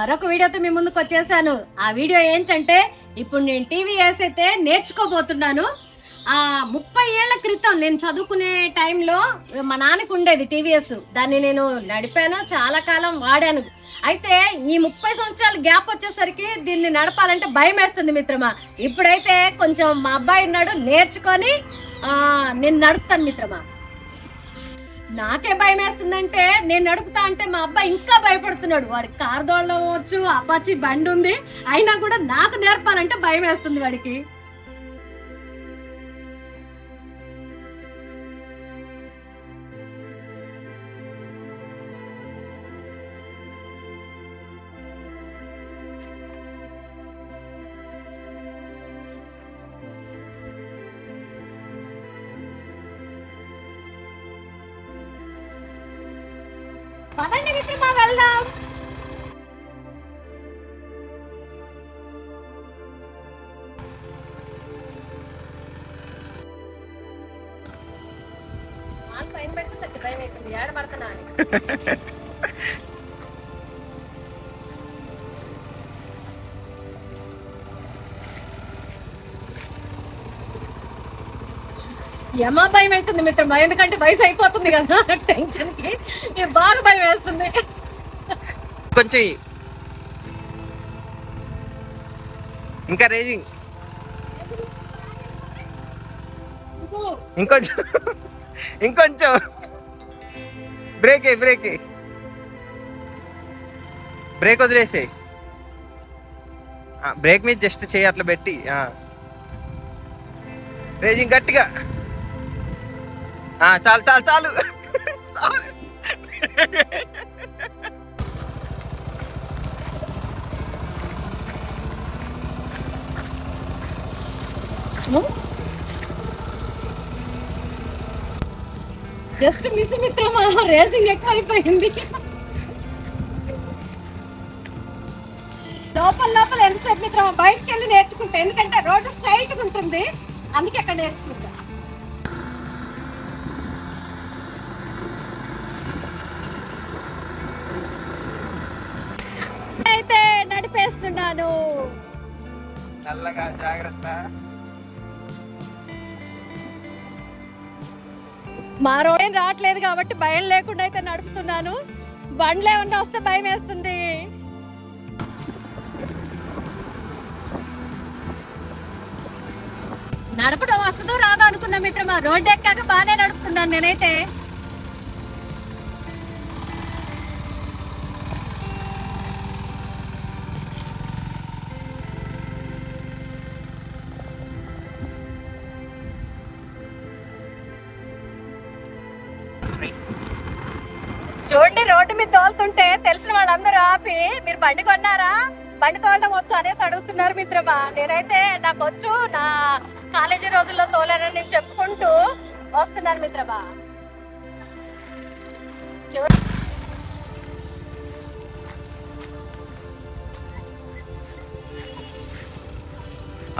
మరొక వీడియోతో మీ ముందుకు వచ్చేసాను. ఆ వీడియో ఏంటంటే ఇప్పుడు నేను టీవీఎస్ అయితే నేర్చుకోబోతున్నాను. ఆ ముప్పై ఏళ్ళ క్రితం నేను చదువుకునే టైంలో మా నాన్నకు ఉండేది టీవీఎస్ దాన్ని నేను నడిపాను చాలా కాలం వాడాను. అయితే ఈ ముప్పై సంవత్సరాల గ్యాప్ వచ్చేసరికి దీన్ని నడపాలంటే భయం వేస్తుంది మిత్రమా. ఇప్పుడైతే కొంచెం మా అబ్బాయి ఉన్నాడు నేర్చుకొని నేను నడుపుతాను మిత్రమా. నాకే భయం వేస్తుందంటే నేను నడుపుతా అంటే మా అబ్బాయి ఇంకా భయపడుతున్నాడు. వాడికి కారు దోళ్ళవచ్చు వచ్చు అపాచి బండి ఉంది. అయినా కూడా నాకు నేర్పాలంటే భయం వేస్తుంది వాడికి. పదండి మిత్రమా వెళ్దాం. భయం పెడితే సచ్చి భయం అవుతుంది ఏడ పడుతున్నా అని. యమా భయం అవుతుంది మిత్రమా? ఎందుకంటే వయసు అయిపోతుంది కదా. టెన్షన్కి ఇక బాగా భయం వేస్తుంది కొంచెం ఇంకా రేజింగ్. ఇంకొంచెం. ఇంకొంచెం. బ్రేక్ బ్రేక్ బ్రేక్ వదిలేసే బ్రేక్ మీద జస్ట్ చేయి అట్లా పెట్టి రేజింగ్ గట్టిగా. ఆ, చాలు చాలు చాలు. చాలు. జస్ట్ మిస్ మిత్రమా? రేసింగ్ ఎక్కువ అయిపోయింది. లోపల లోపల ఎంతసేపు మిత్రమా? బయటకు వెళ్ళి నేర్చుకుంటా. ఎందుకంటే రోడ్డు స్ట్రైట్ ఉంటుంది. అందుకే అక్కడ నేర్చుకుంటా. అయితే నడిపేస్తున్నాను. నల్లగా జాగ్రత్త. మా రోడ్ ఏం రావట్లేదు కాబట్టి భయం లేకుండా అయితే నడుపుతున్నాను. బండ్లు ఏమన్నా వస్తే భయం వేస్తుంది. నడపడం వస్తుందో రాదో అనుకున్నా మిత్రమా రోడ్డు ఎక్కాక బాగానే నడుపుతున్నాను నేనైతే. చూడండి రోడ్డు మీద తోలుతుంటే తెలిసిన వాళ్ళందరూ ఆపి మీరు బండి కొన్నారా? బండి తోలడం వచ్చు? అనేసి అడుగుతున్నారు మిత్రమా. నేనైతే నాకు వచ్చు నా కాలేజీ రోజుల్లో తోలానని నేను చెప్పుకుంటూ వస్తున్నాను మిత్రమా. చూడ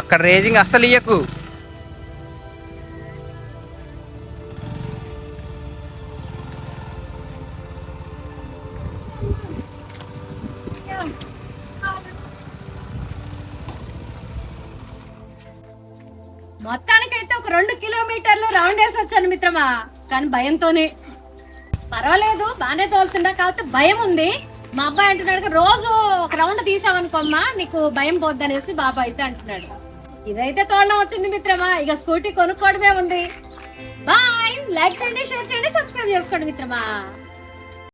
అక్కడ రేజింగ్ అస్సలు ఇయ్యకు. మొత్తానికైతే ఒక రెండు కిలోమీటర్లు రౌండ్ వేసి వచ్చాను మిత్రమా. కానీ భయంతోనే. పర్వాలేదు బాగానే తోలుతున్నా కాకపోతే భయం ఉంది. మా అబ్బాయి అంటున్నాడు రోజు ఒక రౌండ్ తీసావనుకోమ్మా నీకు భయం పోద్దనేసి బాబా అయితే అంటున్నాడు. ఇదైతే తోడడం వచ్చింది మిత్రమా. ఇక స్కూటీ కొనుక్కోవడమే ఉంది. బాయ్. లైక్ చేయండి షేర్ చేయండి సబ్స్క్రైబ్ చేసుకోండి మిత్రమా.